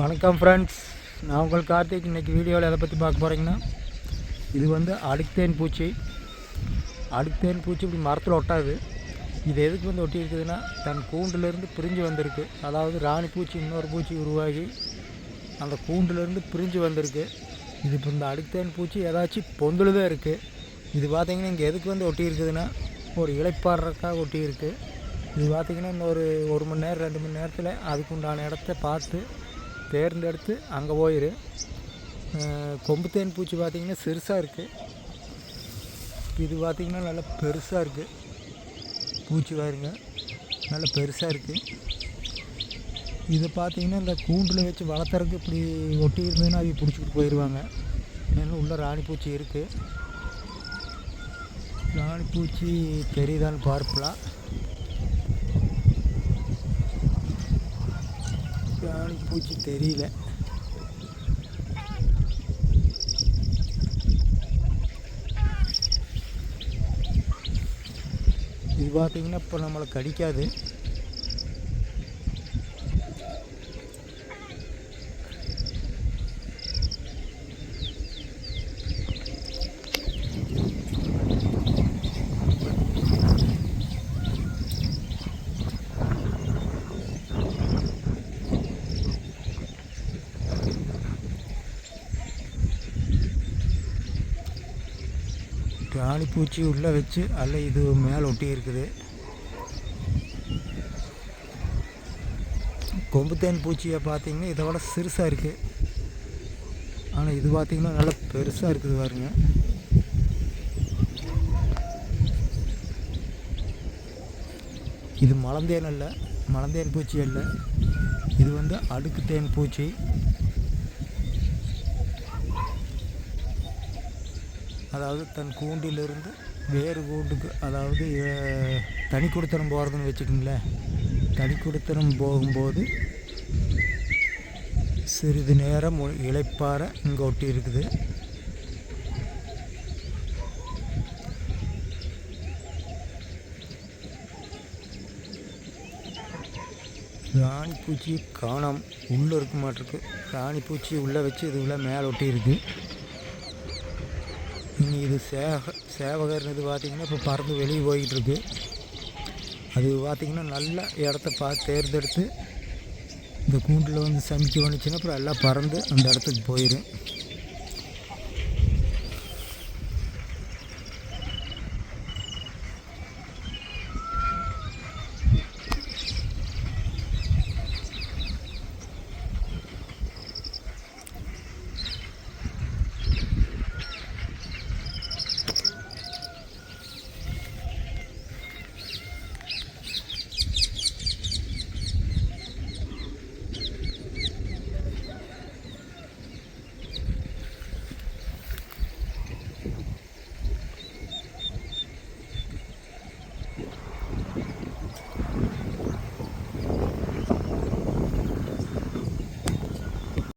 வணக்கம் ஃப்ரெண்ட்ஸ் நான் உங்கள் கார்த்திக். இன்றைக்கி வீடியோவில் எதை பற்றி பார்க்க போகிறீங்கன்னா இது வந்து அடுத்தேன் பூச்சி. அடுத்தேன் பூச்சி இப்படி மரத்தில் ஒட்டாது. இது எதுக்கு வந்து ஒட்டி இருக்குதுன்னா தன் கூண்டுலேருந்து பிரிஞ்சு வந்திருக்கு. அதாவது ராணி பூச்சி இன்னொரு பூச்சி உருவாகி அந்த கூண்டுலேருந்து பிரிஞ்சு வந்திருக்கு. இது இப்போ இந்த அடுத்தேன் பூச்சி ஏதாச்சும் பொந்தில் தான் இருக்குது இது பார்த்திங்கன்னா இங்கே எதுக்கு வந்து ஒட்டி இருக்குதுன்னா ஒரு இலைப்பாடுறதுக்காக ஒட்டி இருக்குது இது பார்த்திங்கன்னா இன்னொரு ஒரு மணி நேரம் ரெண்டு மணி நேரத்தில் அதுக்குண்டான இடத்த பார்த்து தேர்ந்தெடுத்து அங்கே போயிரு. கொம்பு தேன் பூச்சி பார்த்திங்கன்னா சிறுசாக இருக்குது இது பார்த்திங்கன்னா நல்லா பெருசாக இருக்குது பூச்சி பாருங்க நல்லா பெருசாக இருக்குது இது பார்த்திங்கன்னா இந்த கூண்டில் வச்சு வளர்த்துறதுக்கு இப்படி ஒட்டி இருந்ததுன்னா அவங்க பிடிச்சிக்கிட்டு போயிடுவாங்க ஏன்னா உள்ள ராணி பூச்சி இருக்குது ராணி பூச்சி தெரியுதான்னு பார்க்கலாம் ராணி பூச்சி தெரியல. இது பார்த்தீங்கன்னா இப்போ நம்மளை கடிக்காது. ராணி பூச்சி உள்ளே வச்சு அல்ல இது மேலே ஒட்டி இருக்குது. கொம்புத்தேன் பூச்சியை பார்த்தீங்கன்னா இதை விட சிறுசாக இருக்குது ஆனால் இது பார்த்தீங்கன்னா நல்லா பெருசாக இருக்குது பாருங்க. இது மலந்தேன் அல்ல மலந்தேன் பூச்சி அல்ல. இது வந்து அடுக்கு தேன் பூச்சி. அதாவது தன் கூண்டிலிருந்து வேறு கூண்டுக்கு அதாவது தனி குடித்தனம் போகிறதுன்னு வச்சுக்கோங்களேன். தனி கொடுத்தனம் போகும்போது சிறிது நேரம் இழைப்பாறை இங்கே ஒட்டி இருக்குது. ராணி பூச்சி காணாம. உள்ளே இருக்க மாட்டிருக்கு. ராணி பூச்சி உள்ளே வச்சு இது உள்ள மேலே ஒட்டி இருக்குது இது சேக சேவகர்னு இது பார்த்திங்கன்னா இப்போ பறந்து வெளியே போய்கிட்டுருக்கு அது பார்த்திங்கன்னா நல்ல இடத்த பார்த்து தேர்ந்தெடுத்து இந்த கூண்டில் வந்து சமைக்க வந்துச்சுன்னா அப்புறம் எல்லாம் பறந்து அந்த இடத்துக்கு போயிடும்